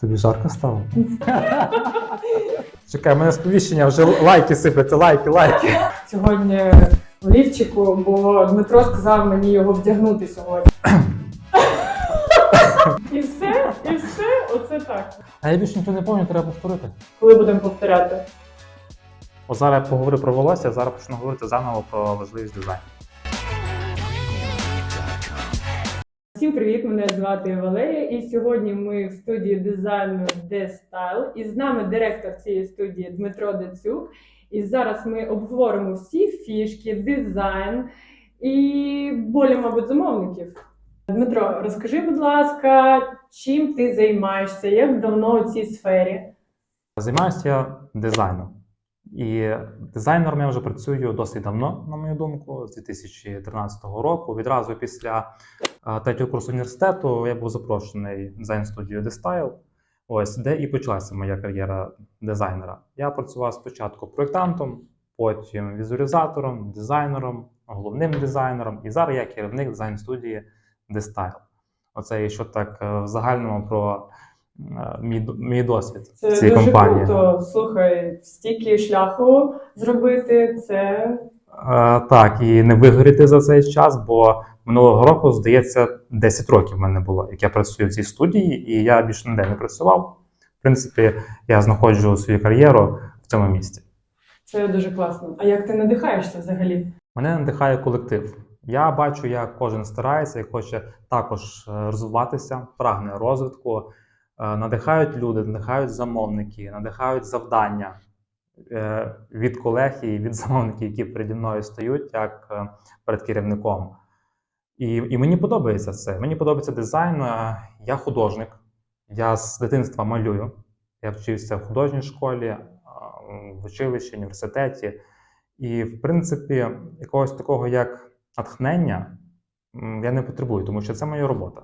Тобі жарко стало? Чекай, у мене сповіщення вже лайки сипляться, лайки, лайки. Сьогодні в лівчику, бо Дмитро сказав мені його вдягнути сьогодні. І все, і все, оце так. А я більше нічого не пам'ятаю, треба повторити. Коли будемо повторяти. О, зараз я поговорю про волосся, а зараз почну говорити заново про важливість дизайну. Всім привіт! Мене звати Валерія, і сьогодні ми в студії дизайну The Style. І з нами директор цієї студії Дмитро Дацюк. І зараз ми обговоримо всі фішки, дизайн і болі, мабуть, замовників. Дмитро, розкажи, будь ласка, чим ти займаєшся, як давно у цій сфері? Займаюся дизайном. І дизайнером я вже працюю досить давно, на мою думку, з 2013 року. Відразу після е, третього курсу університету я був запрошений в дизайн-студію The Style, ось де і почалася моя кар'єра дизайнера. Я працював спочатку проєктантом, потім візуалізатором, дизайнером, головним дизайнером, і зараз я керівник дизайн-студії The Style. Оце якщо так е, в загальному про мій, д- мій досвід Це в цій дуже компанії. круто. Слухай, стільки шляху зробити це Е, так, і не вигоріти за цей час, бо минулого року, здається, 10 років в мене було, як я працюю в цій студії, і я більше ніде не працював. В принципі, я знаходжу свою кар'єру в цьому місці. Це дуже класно. А як ти надихаєшся взагалі? Мене надихає колектив. Я бачу, як кожен старається і хоче також е, розвиватися, прагне розвитку. Е, Надихають люди, надихають замовники, надихають завдання е, від колег і від замовників, які переді мною стають, як е, перед керівником. І, і мені подобається це. Мені подобається дизайн. Я художник. Я з дитинства малюю. Я вчився в художній школі, в училищі, університеті. І, в принципі, якогось такого як натхнення я не потребую, тому що це моя робота.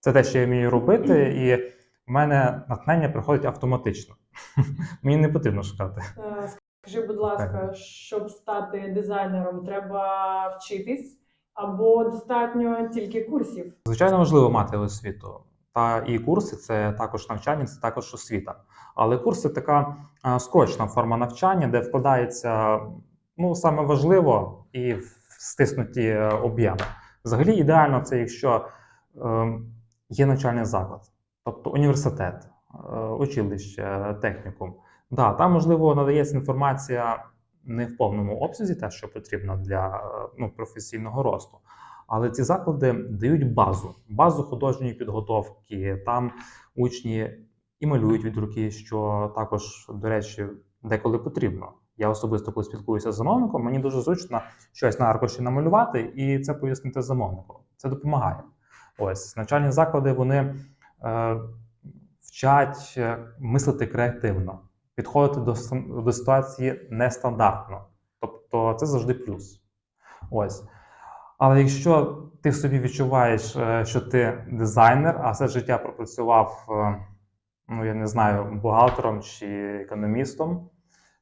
Це те, що я вмію робити, і в мене натхнення приходить автоматично. Мені не потрібно шукати. Е, Скажи, будь ласка, щоб стати дизайнером, треба вчитись або достатньо тільки курсів? Звичайно, важливо мати освіту. Та і курси це також навчання, це також освіта. Але курси така а, скорочена форма навчання, де вкладається ну, саме важливо і в стиснуті е, об'єми. Взагалі, ідеально це якщо е, є навчальний заклад, тобто університет, е, училище, технікум. Да, там, можливо, надається інформація не в повному обсязі, те, що потрібно для е, ну, професійного росту. Але ці заклади дають базу, базу художньої підготовки. Там учні і малюють від руки, що також, до речі, деколи потрібно. Я особисто, коли спілкуюся з замовником, мені дуже зручно щось на аркуші намалювати і це пояснити замовнику. Це допомагає. Ось навчальні заклади вони вчать е, мислити креативно, підходити до, до ситуації нестандартно. Тобто це завжди плюс. Ось. Але якщо ти собі відчуваєш, е, що ти дизайнер, а все життя пропрацював, е, ну я не знаю, бухгалтером чи економістом,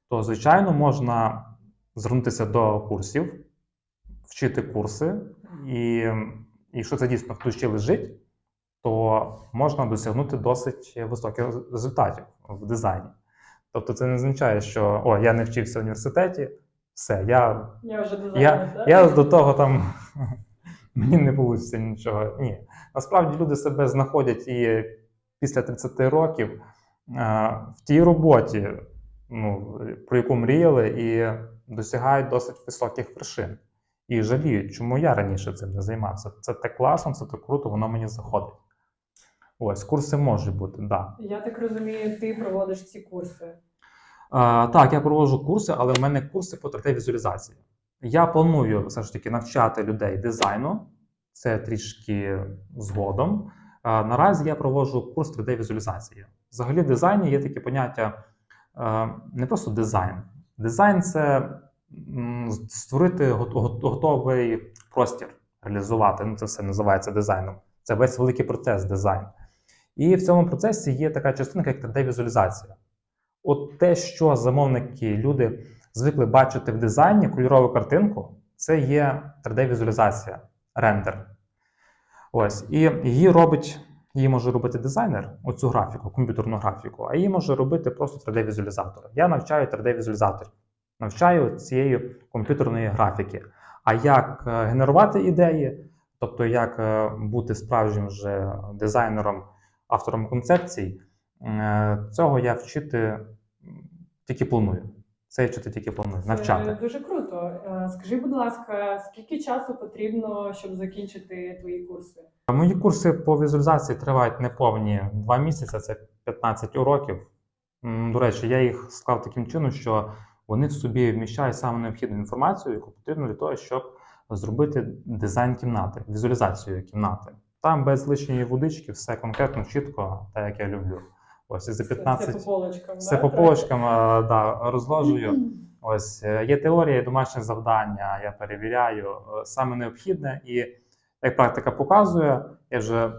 то звичайно можна звернутися до курсів, вчити курси, і якщо це дійсно хтось лежить, то можна досягнути досить високих результатів в дизайні. Тобто це не означає, що о, я не вчився в університеті, все, я Я вже дизайнер, я, я до того там мені не вийде нічого. Ні. Насправді люди себе знаходять і після 30 років а, в тій роботі, ну, про яку мріяли, і досягають досить високих вершин. І жаліють, чому я раніше цим не займався. Це так класно, це так круто, воно мені заходить. Ось, курси можуть бути. Да. Я так розумію, ти проводиш ці курси. А, так, я проводжу курси, але в мене курси по 3D-візуалізації. Я планую все ж таки навчати людей дизайну, це трішки згодом. А, наразі я проводжу курс 3D-візуалізації. Взагалі, в дизайні є таке поняття не просто дизайн. Дизайн це створити гот- гот- готовий простір, реалізувати. Ну, це все називається дизайном. Це весь великий процес дизайн. І в цьому процесі є така частинка, як 3D-візуалізація. От те, що замовники, люди звикли бачити в дизайні кольорову картинку, це є 3D-візуалізація, рендер. Ось. І її робить Її може робити дизайнер, оцю графіку, комп'ютерну графіку, а її може робити просто 3D-візуалізатор. Я навчаю 3D-візуалізаторів, навчаю цієї комп'ютерної графіки. А як е, генерувати ідеї, тобто як е, бути справжнім вже дизайнером, автором концепцій, е, цього я вчити тільки планую. Це вчити тільки планую, Це дуже круто. Е, Скажи, будь ласка, скільки часу потрібно, щоб закінчити твої курси? Мої курси по візуалізації тривають неповні два місяці, це 15 уроків. До речі, я їх склав таким чином, що вони в собі вміщають саме необхідну інформацію, яку потрібно для того, щоб зробити дизайн кімнати, візуалізацію кімнати. Там без лишньої водички, все конкретно, чітко, так як я люблю. Ось і за Це- 15 Це по полочкам. все да, по полочкам е, да, розложую. Ось е, є теорія, є домашнє завдання, я перевіряю е, саме необхідне, і як практика показує, я вже е,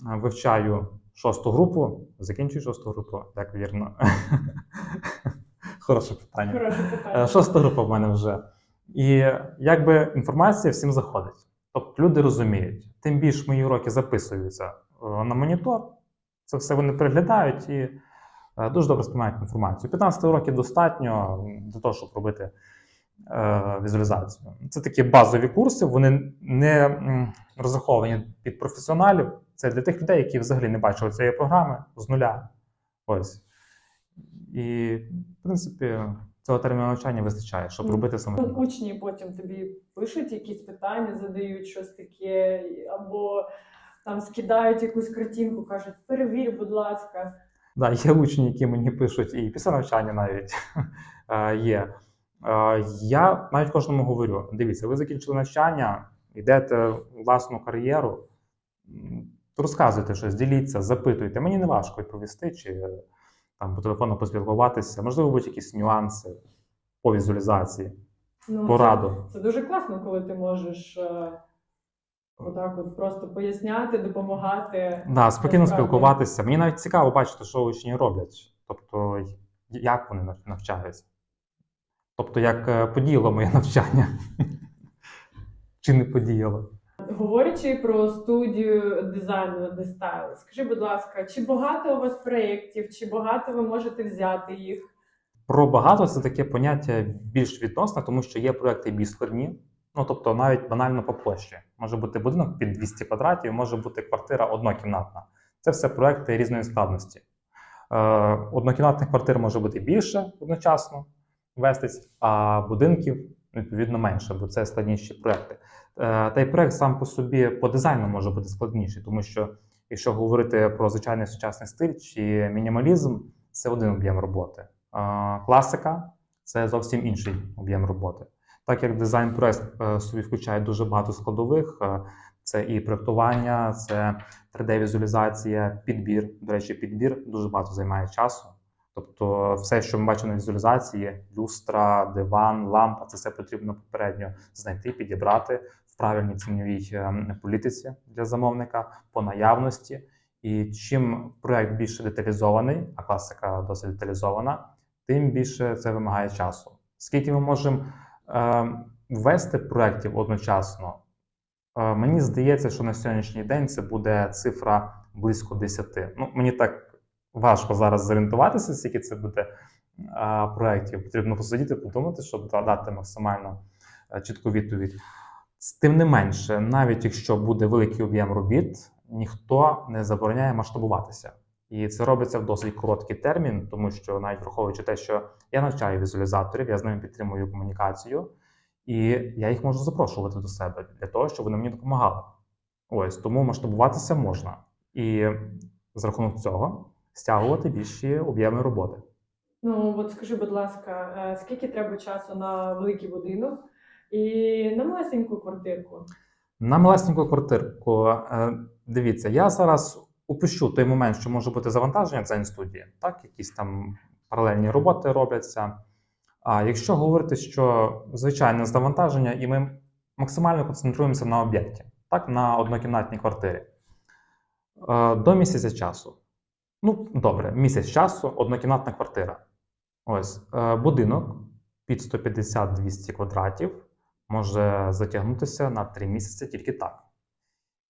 вивчаю шосту групу, закінчую шосту групу, як вірно. Хороше питання. Хороше Е, питання. Шоста група в мене вже. І якби інформація всім заходить. Тобто люди розуміють. Тим більше мої уроки записуються е, на монітор. Це все вони переглядають і е, дуже добре сприймають інформацію. 15 років достатньо для того, щоб робити е, візуалізацію. Це такі базові курси, вони не розраховані під професіоналів. Це для тих людей, які взагалі не бачили цієї програми з нуля. Ось. І, в принципі, цього терміну навчання вистачає, щоб робити саме. Учні потім тобі пишуть якісь питання, задають щось таке, або там скидають якусь картинку, кажуть, перевір, будь ласка. Да, є учні, які мені пишуть, і після навчання навіть е, є. Е, Я навіть кожному говорю: дивіться, ви закінчили навчання, йдете власну кар'єру, розказуйте щось, діліться, запитуйте. Мені не важко відповісти чи там по телефону поспілкуватися. Можливо, будуть якісь нюанси по візуалізації, Ну, пораду. Це, це дуже класно, коли ти можеш е, отак от просто поясняти, допомагати. Да, спокійно спілкуватися. Мені навіть цікаво бачити, що учні роблять. Тобто, як вони навчаються. Тобто, як е, подіяло моє навчання. Чи не подіяло? Говорячи про студію дизайну Style, скажи, будь ласка, чи багато у вас проєктів, чи багато ви можете взяти їх? Про багато це таке поняття більш відносне, тому що є проекти більш складні. Ну, тобто, навіть банально по площі. Може бути будинок під 200 квадратів, може бути квартира однокімнатна. Це все проекти різної складності. Е, однокімнатних квартир може бути більше одночасно вестись, а будинків відповідно менше, бо це складніші проекти. Е, та й проект сам по собі по дизайну може бути складніший, тому що якщо говорити про звичайний сучасний стиль чи мінімалізм, це один об'єм роботи. Е, класика це зовсім інший об'єм роботи. Так як дизайн проект е, собі включає дуже багато складових, це і проектування, це 3D-візуалізація, підбір. До речі, підбір дуже багато займає часу. Тобто, все, що ми бачимо на візуалізації, люстра, диван, лампа, це все потрібно попередньо знайти, підібрати в правильній ціновій е, політиці для замовника по наявності. І чим проект більше деталізований, а класика досить деталізована, тим більше це вимагає часу. Скільки ми можемо е, ввести проєктів одночасно? Е, мені здається, що на сьогоднішній день це буде цифра близько 10. Ну, мені так важко зараз зорієнтуватися, скільки це буде е, проєктів. Потрібно посидіти, подумати, щоб да- дати максимально е, чітку відповідь. Тим не менше, навіть якщо буде великий об'єм робіт, ніхто не забороняє масштабуватися. І це робиться в досить короткий термін, тому що навіть враховуючи те, що я навчаю візуалізаторів, я з ними підтримую комунікацію, і я їх можу запрошувати до себе для того, щоб вони мені допомагали. Ось тому масштабуватися можна. І з рахунок цього стягувати більші об'єми роботи. Ну от скажи, будь ласка, е, скільки треба часу на великий будинок і на малесеньку квартирку? На малесеньку квартирку. е, Дивіться, я зараз упущу той момент, що може бути завантаження дзен студії, так, якісь там паралельні роботи робляться. А якщо говорити, що звичайне завантаження, і ми максимально концентруємося на об'єкті, так, на однокімнатній квартирі, е, до місяця часу. Ну, добре, місяць часу, однокімнатна квартира. Ось е, будинок під 150-200 квадратів може затягнутися на 3 місяці тільки так.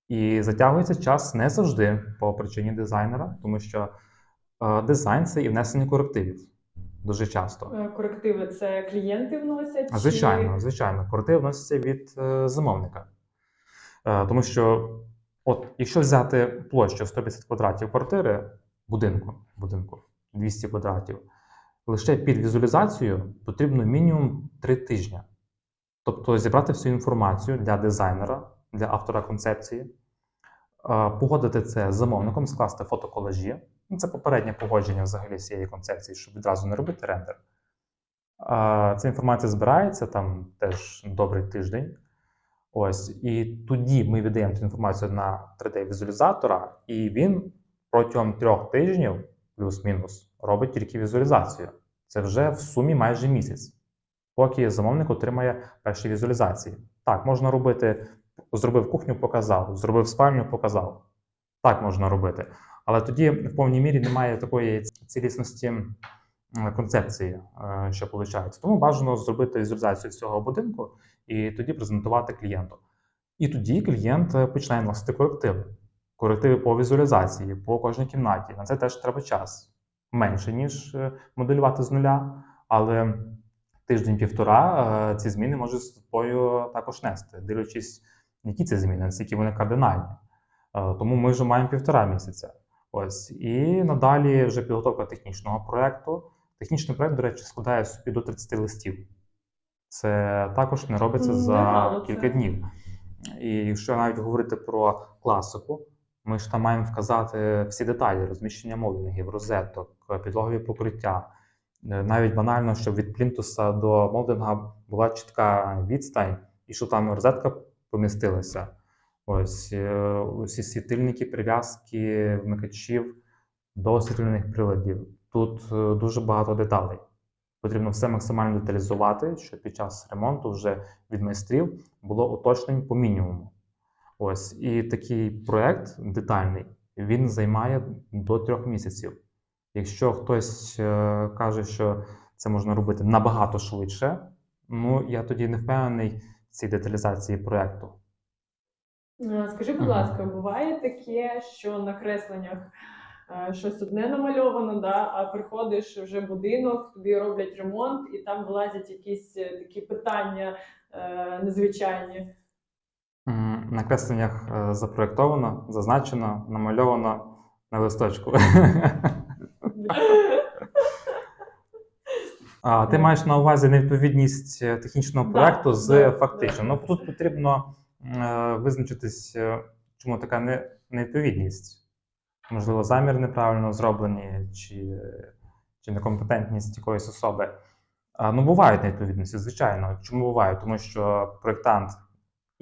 І затягується час не завжди по причині дизайнера, тому що е, дизайн це і внесення корективів дуже часто. Е, Корективи це клієнти вносять? чи- Звичайно, звичайно, коректив вноситься від замовника. Тому що, от, якщо взяти площу 150 квадратів квартири будинку, будинку 200 квадратів, лише під візуалізацію потрібно мінімум 3 тижні. Тобто зібрати всю інформацію для дизайнера, для автора концепції, е, погодити це з замовником, скласти фотоколажі. Ну, Це попереднє погодження взагалі всієї концепції, щоб відразу не робити рендер. Ця інформація збирається там теж добрий тиждень. Ось, і тоді ми віддаємо цю інформацію на 3D-візуалізатора, і він протягом трьох тижнів, плюс-мінус, робить тільки візуалізацію. Це вже в сумі майже місяць, поки замовник отримає перші візуалізації. Так, можна робити, зробив кухню, показав, зробив спальню, показав. Так можна робити. Але тоді в повній мірі немає такої цілісності концепції, е, що виходить. Тому бажано зробити візуалізацію всього будинку і тоді презентувати клієнту. І тоді клієнт е, починає вносити корективи. Корективи по візуалізації, по кожній кімнаті. На це теж треба час. Менше, ніж е, моделювати з нуля, але тиждень-півтора е, ці зміни може з собою також нести, дивлячись, які це зміни, наскільки вони кардинальні. Е, Тому ми вже маємо півтора місяця. Ось і надалі вже підготовка технічного проекту. Технічний проект, до речі, складає собі до 30 листів. Це також не робиться за кілька днів. І якщо навіть говорити про класику, ми ж там маємо вказати всі деталі: розміщення молдингів, розеток, підлогові покриття. Е, Навіть банально, щоб від плінтуса до молдинга була чітка відстань, і що там розетка помістилася. Ось е, усі світильники, прив'язки, вмикачів до освітлювальних приладів. Тут е, дуже багато деталей. Потрібно все максимально деталізувати, щоб під час ремонту вже від майстрів було уточнень по мінімуму. Ось і такий проект детальний він займає до трьох місяців. Якщо хтось е, каже, що це можна робити набагато швидше, ну я тоді не впевнений в цій деталізації проекту. Е, Скажи, будь ласка, буває таке, що на кресленнях е, щось одне намальовано, да, а приходиш вже в будинок, тобі роблять ремонт, і там вилазять якісь такі питання е, незвичайні. На кресленнях е, запроєктовано, зазначено, намальовано на листочку. А ти маєш на увазі невідповідність е, технічного Да, проекту з фактичним. Ну тут потрібно е, визначитись, чому така не- невідповідність. Можливо, замір неправильно зроблені, чи, чи некомпетентність якоїсь особи. А, ну, бувають невідповідності, звичайно. Чому бувають? Тому що проєктант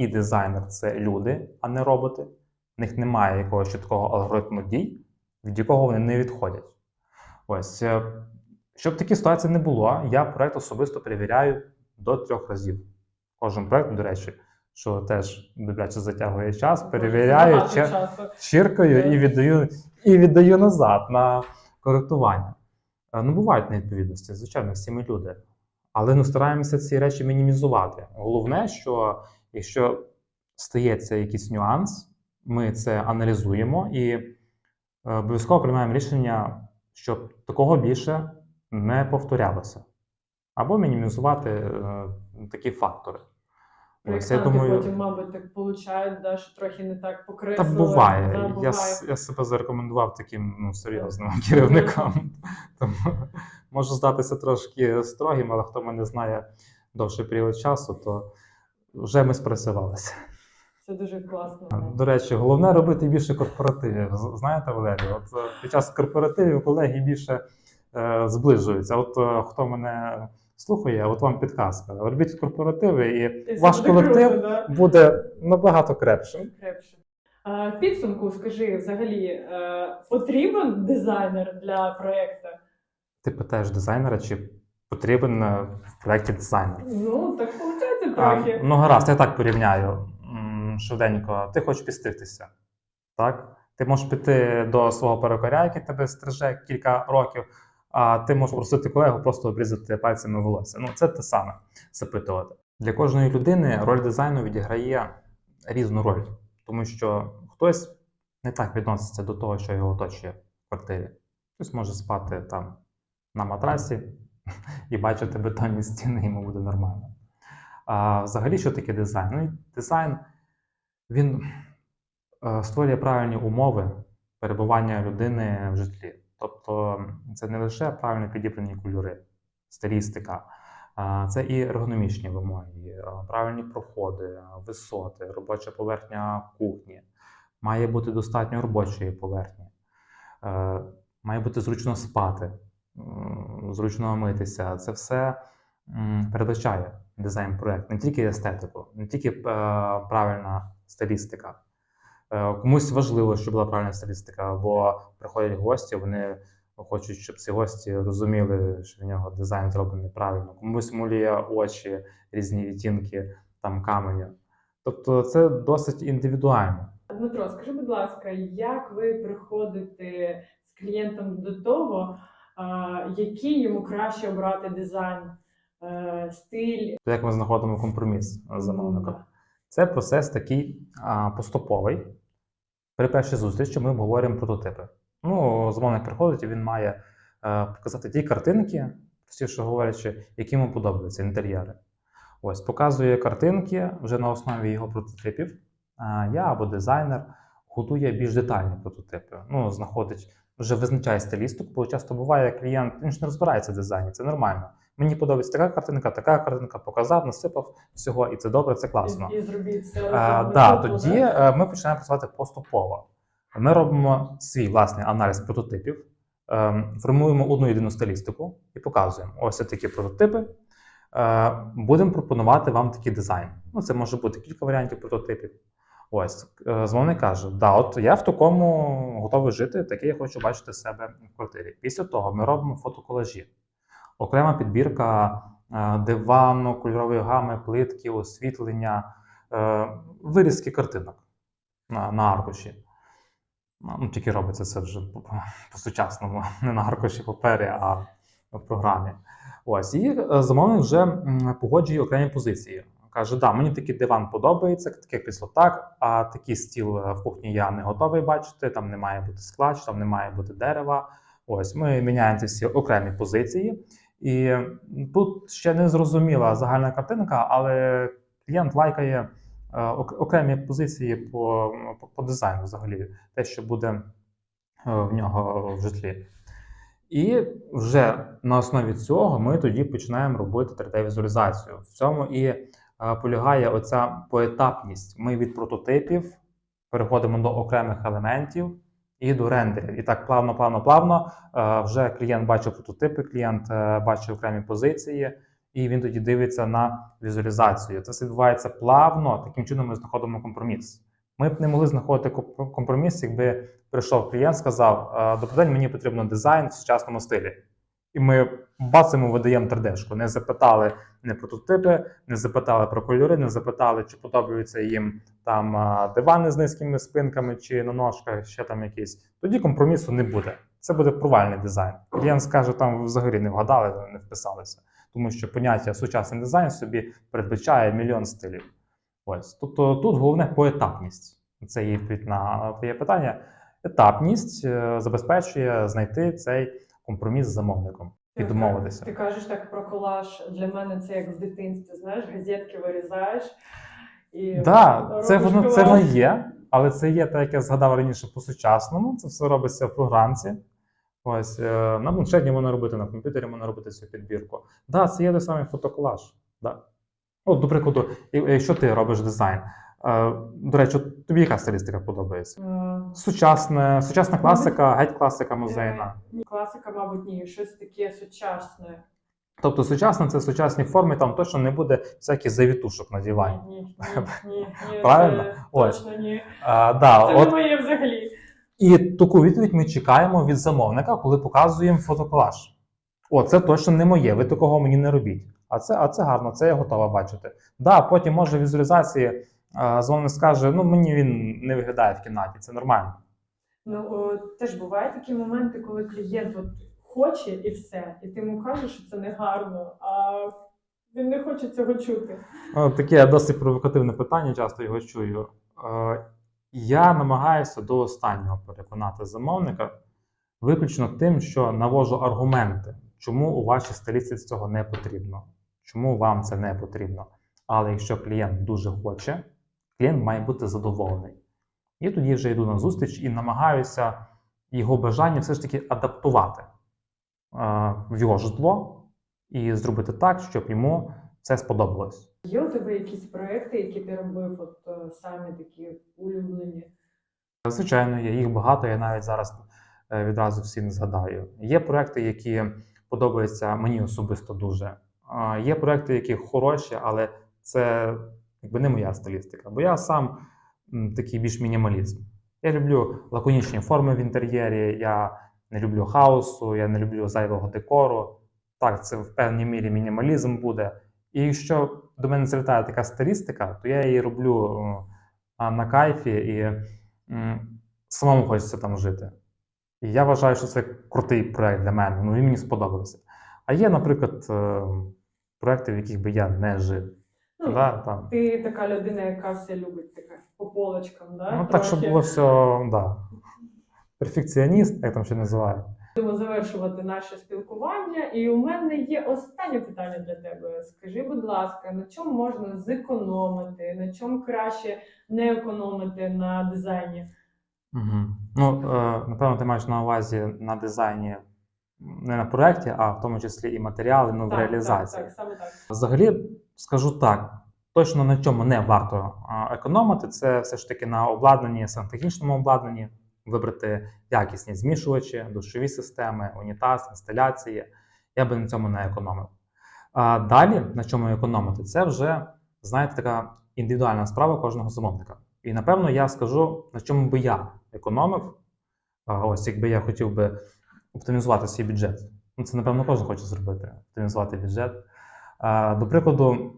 і дизайнер це люди, а не роботи. В них немає якогось чіткого алгоритму дій, від якого вони не відходять. Ось. е, Щоб такі ситуації не було, я проект особисто перевіряю до трьох разів. Кожен проект, до речі, що теж добряче затягує час, перевіряю, чер- чиркаю і віддаю, і віддаю назад на коректування. Е, Ну, бувають невідповідності, звичайно, всі ми люди. Але ну, стараємося ці речі мінімізувати. Головне, що якщо стається якийсь нюанс, ми це аналізуємо і е, обов'язково приймаємо рішення, щоб такого більше не повторялося. Або мінімізувати е, такі фактори. Ось, я думаю, потім, мабуть, так получають, да, що трохи не так та буває. Я, буває. с- я себе зарекомендував таким ну, серйозним керівником. Тому можу здатися трошки строгим, але хто мене знає довший період часу, то вже ми спрацювалися. Це дуже класно. До речі, головне робити більше корпоративів. Знаєте, Валерій, от е, під час корпоративів колеги більше е, зближуються. От е, хто мене слухає, от вам підказка. Робіть корпоративи, і І ваш колектив круто, да? буде набагато крепшим. крепше. А, підсумку, скажи, взагалі, е, потрібен дизайнер для проєкту? Ти питаєш дизайнера, чи потрібен е, в проєкті дизайнер? Ну, так трохи. ну, гаразд, я так порівняю швиденько. Ти хочеш підстригтися, так? Ти можеш піти до свого перукаря, який тебе стриже кілька років, а ти можеш просити колегу просто обрізати пальцями волосся. Ну, це те саме запитувати. Для кожної людини роль дизайну відіграє різну роль. тому що хтось не так відноситься до того, що його оточує в квартирі. Хтось може спати там на матрасі і бачити бетонні стіни, йому буде нормально. А взагалі, що таке дизайн? Ну, дизайн він е, створює правильні умови перебування людини в житлі. Тобто це не лише правильно підібрані кольори, стилістика, це і ергономічні вимоги, е, правильні проходи, висоти, робоча поверхня кухні. Має бути достатньо робочої поверхні. Е, Має бути зручно спати, зручно митися. Це все передбачає дизайн-проект, не тільки естетику, не тільки е, правильна стилістика. Е, Комусь важливо, щоб була правильна стилістика, бо приходять гості, вони хочуть, щоб ці гості розуміли, що в нього дизайн зроблений правильно. Комусь мулює очі, різні відтінки там каменю. Тобто це досить індивідуально. Дмитро, скажи, будь ласка, як ви приходите з клієнтом до того, який йому краще обрати дизайн, стиль? То як ми знаходимо компроміс з замовником? Це процес такий а, поступовий. При першій зустрічі ми обговорюємо прототипи. Ну, замовник приходить і він має е, показати ті картинки, простіше говорячи, які йому подобаються інтер'єри. Ось, показує картинки вже на основі його прототипів. А я або дизайнер готує більш детальні прототипи. Ну, знаходить, вже визначає стилістику, бо часто буває клієнт, він ж не розбирається в дизайні, це нормально. Мені подобається така картинка, така картинка, показав, насипав всього, і це добре, це класно. І, і зробіть це Е, да, тоді е, ми починаємо працювати поступово. Ми робимо свій власний аналіз прототипів, е, формуємо одну єдину стилістику і показуємо. Ось такі прототипи. Е, Будемо пропонувати вам такий дизайн. Ну, це може бути кілька варіантів прототипів. Ось замовник каже: да, от я в такому готовий жити, таке я хочу бачити себе в квартирі. Після того ми робимо фотоколажі. Окрема підбірка е, дивану, кольорової гами, плитки, освітлення, е, вирізки картинок на, аркуші. Ну, тільки робиться це вже по- по- по-сучасному, не на аркуші папері, а в програмі. Ось, і е, замовник вже погоджує окремі позиції. Каже, да, мені такий диван подобається, таке крісло так, а такий стіл в кухні я не готовий бачити, там не має бути скла, там не має бути дерева. Ось ми міняємо ці всі окремі позиції. І тут ще не зрозуміла загальна картинка, але клієнт лайкає е, окремі позиції по, по, дизайну, взагалі, те, що буде е, в нього в житлі. І вже на основі цього ми тоді починаємо робити 3D-візуалізацію. В цьому і е, полягає оця поетапність. Ми від прототипів переходимо до окремих елементів і до рендерів. І так плавно, плавно, плавно е, вже клієнт бачив прототипи, клієнт е, бачив окремі позиції, і він тоді дивиться на візуалізацію. Це все відбувається плавно. Таким чином ми знаходимо компроміс. Ми б не могли знаходити комп- компроміс, якби прийшов клієнт, сказав: «Е, Добрий день, мені потрібен дизайн в сучасному стилі. І ми бацимо, видаємо 3D-шку. Не запитали не прототипи, не запитали про кольори, не запитали, чи подобаються їм там дивани з низькими спинками, чи на ножках, ще там якісь. Тоді компромісу не буде. Це буде провальний дизайн. Клієнт скаже, там взагалі не вгадали, не вписалися. Тому що поняття сучасний дизайн собі передбачає мільйон стилів. Ось. Тобто тут головне поетапність. Це є відповідь на твоє питання. Етапність е, забезпечує знайти цей компроміс з замовником і Ти- домовитися. Ти кажеш так про колаж. Для мене це як в дитинстві, знаєш, газетки вирізаєш. І Так, це воно це воно є, але це є, так як я згадав раніше, по-сучасному. Це все робиться в програмці. Ось е, на планшеті можна робити, на комп'ютері можна робити цю підбірку. Так, да, це є той самий фотоколаж. Да. От, до прикладу, якщо ти робиш дизайн, до речі, тобі яка стилістика подобається? Е, Сучасна, сучасна класика, геть класика музейна. Ні, класика, мабуть, ні, щось таке сучасне. Тобто сучасна це сучасні форми, там точно не буде всяких завітушок на дивані. Ні, ні, ні, ні, Правильно? це Ось. Точно ні. А, да, Це от, не моє взагалі. І таку відповідь ми чекаємо від замовника, коли показуємо фотоколаж. О, це точно не моє, ви такого мені не робіть. А це, а це гарно, це я готова бачити. Да, потім може візуалізації а, замовник скаже: ну мені він не виглядає в кімнаті, це нормально. Ну о, теж бувають такі моменти, коли клієнт от хоче і все, і ти йому кажеш, що це не гарно, а він не хоче цього чути. О, таке досить провокативне питання, часто його чую. Е, Я намагаюся до останнього переконати замовника, виключно тим, що навожу аргументи, чому у вашій столиці цього не потрібно, чому вам це не потрібно. Але якщо клієнт дуже хоче, клієнт має бути задоволений. І тоді вже йду на зустріч і намагаюся його бажання все ж таки адаптувати е, в його житло і зробити так, щоб йому це сподобалось. Є у тебе якісь проекти, які ти робив, от е, самі такі улюблені? Звичайно, є їх багато, я навіть зараз е, відразу всі не згадаю. Є проекти, які подобаються мені особисто дуже. Є проекти, які хороші, але це якби не моя стилістика, бо я сам такий більш мінімалізм. Я люблю лаконічні форми в інтер'єрі, я не люблю хаосу, я не люблю зайвого декору. Так, це в певній мірі мінімалізм буде. І якщо до мене залітає така стилістика, то я її роблю на кайфі і самому хочеться там жити. І я вважаю, що це крутий проект для мене. Ну, він мені сподобався. А є, наприклад, е, проекти, в яких би я не жив. Ну, да, там. Ти така людина, яка все любить таке по полочкам, да? Ну, так, щоб було все, да. Перфекціоніст, як там ще називають. Будемо завершувати наше спілкування. І у мене є останнє питання для тебе. Скажи, будь ласка, на чому можна зекономити, на чому краще не економити на дизайні? Угу. Ну, е, напевно, ти маєш на увазі на дизайні не на проєкті, а в тому числі і матеріали, ну, в реалізації. Так, так, саме так. Взагалі, скажу так, точно на чому не варто економити, це все ж таки на обладнанні, сантехнічному обладнанні, вибрати якісні змішувачі, душові системи, унітаз, інсталяції. Я би на цьому не економив. А далі, на чому економити, це вже, знаєте, така індивідуальна справа кожного замовника. І напевно я скажу, на чому би я економив. Ось якби я хотів би оптимізувати свій бюджет. Ну, це, напевно, кожен хоче зробити, оптимізувати бюджет. До прикладу,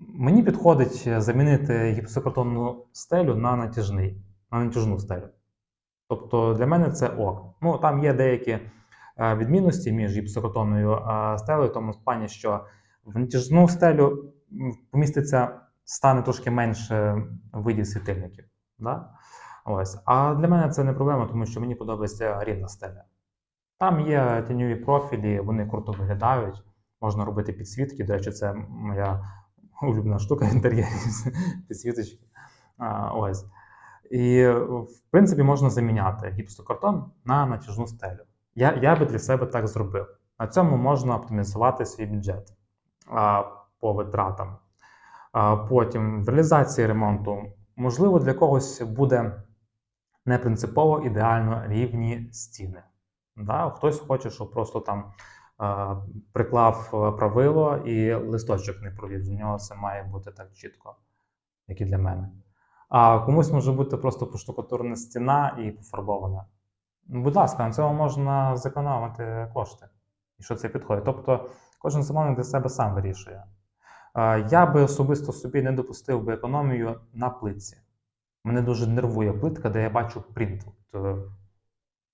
мені підходить замінити гіпсокартонну стелю на натяжний, на натяжну стелю. Тобто для мене це ок. Ну, там є деякі е, відмінності між гіпсокартонною е, стелею, в тому плані, що в натяжну стелю поміститься, стане трошки менше видів світильників. Да? Ось. А для мене це не проблема, тому що мені подобається рівна стеля. Там є тіньові профілі, вони круто виглядають. Можна робити підсвітки. До речі, це моя улюблена штука в інтер'єрі підсвіточки. Ось. І, в принципі, можна заміняти гіпсокартон на натяжну стелю. Я, я би для себе так зробив. На цьому можна оптимізувати свій бюджет а, по витратам. А, потім в реалізації ремонту, можливо, для когось буде не принципово ідеально рівні стіни. Да? Хтось хоче, щоб просто там приклав е, правило і листочок не провів. Для нього це має бути так чітко, як і для мене. А комусь може бути просто поштукатурна стіна і пофарбована. Будь ласка, на цьому можна зекономити кошти. І що це підходить. Тобто кожен замовник для себе сам вирішує. Я би особисто собі не допустив би економію на плитці. Мене дуже нервує плитка, де я бачу принт. Е,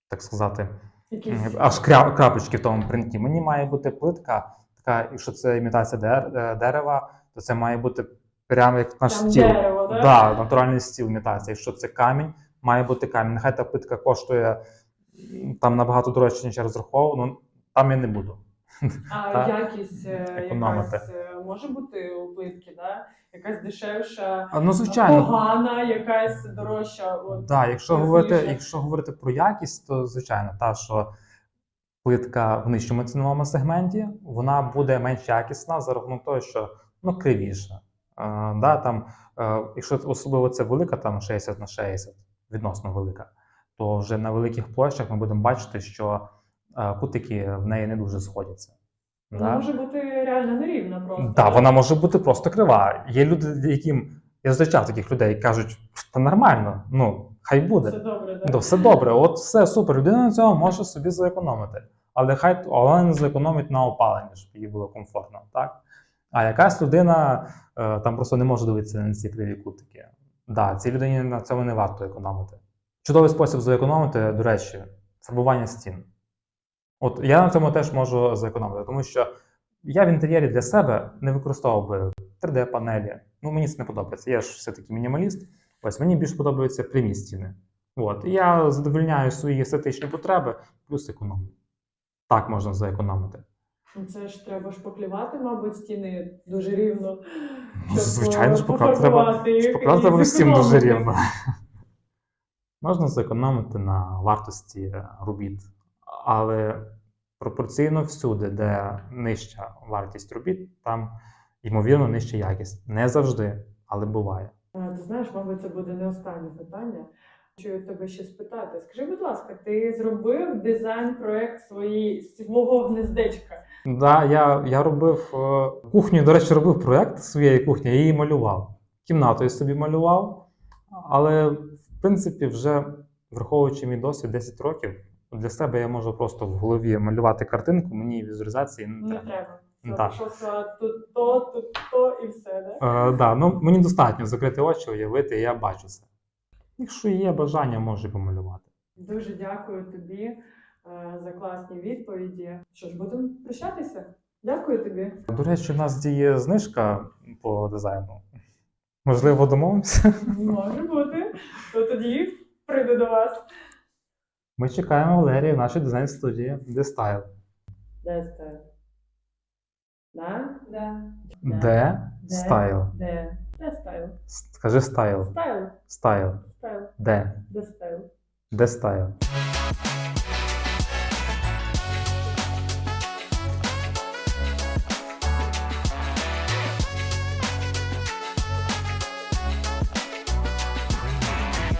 так сказати, Якісь аж кря- крапочки в тому принті. Мені має бути плитка, така, якщо це імітація дер- е, дерева, то це має бути прямо як наш там стіл. дерево, да? Да, натуральний стіл імітація. Якщо це камінь, має бути камінь. Нехай та плитка коштує там набагато дорожче, ніж я розраховував, ну там я не буду. А якість е, економити. якась е, може бути у плитки, да? якась дешевша, А, Ну, звичайно, погана, якась дорожча. От. Да, якщо говорити, якщо говорити про якість, то звичайно, та що плитка в нижчому ціновому сегменті, вона буде менш якісна за рахунок того, що ну, кривіша. Е, да, там, е, якщо особливо це велика, там 60 на 60, відносно велика, то вже на великих площах ми будемо бачити, що кутики в неї не дуже сходяться. Вона може бути реально нерівна просто. Так, вона може бути просто крива. Є люди, яким я зустрічав таких людей, кажуть, та нормально, ну хай буде. Все добре, да? все добре, от все супер. Людина на цьому може собі зекономити. Але хай але вона не зекономить на опаленні, щоб їй було комфортно, так? А якась людина е, там просто не може дивитися на ці криві кутики. Да, цій людині на цьому не варто економити. Чудовий спосіб зекономити, до речі, фарбування стін. От я на цьому теж можу зекономити, тому що я в інтер'єрі для себе не використовував би 3D-панелі. Ну, мені це не подобається. Я ж все-таки мінімаліст. Ось мені більш подобаються прямі стіни. От. І я задовольняю свої естетичні потреби, плюс економлю. Так можна заекономити. Ну, Це ж треба шпаклювати, мабуть, стіни дуже рівно. щоб, Звичайно, шпаклювати треба, шпаклювати треба всім дуже рівно. Можна зекономити на вартості робіт, але пропорційно всюди, де нижча вартість робіт, там ймовірно нижча якість. Не завжди, але буває. Е, Ти знаєш, мабуть, це буде не останнє питання. Хочу тебе ще спитати. Скажи, будь ласка, ти зробив дизайн проект своєї свого гнездечка? Да, я, я робив е, кухню, до речі, робив проєкт своєї кухні, я її малював. Кімнату я собі малював, але в принципі, вже враховуючи мій досвід 10 років, для себе я можу просто в голові малювати картинку, мені візуалізації не Не треба. треба. Ну, так. тут то, тут то і все, да? Е, да, ну, мені достатньо закрити очі, уявити, і я бачу це. Якщо є бажання, можу помалювати. Дуже дякую тобі е, за класні відповіді. Що ж, будемо прощатися? Дякую тобі. До речі, у нас діє знижка по дизайну. Можливо, домовимося. Може бути. То тоді прийду до вас. Ми чекаємо Валерію в нашій дизайн-студії The Style. The style? Да? Да. Де Де? стайл? Де? Де стайл? Скажи стайл. Стайл. Стайл. Стайл. Де? Де стайл? Де стайл?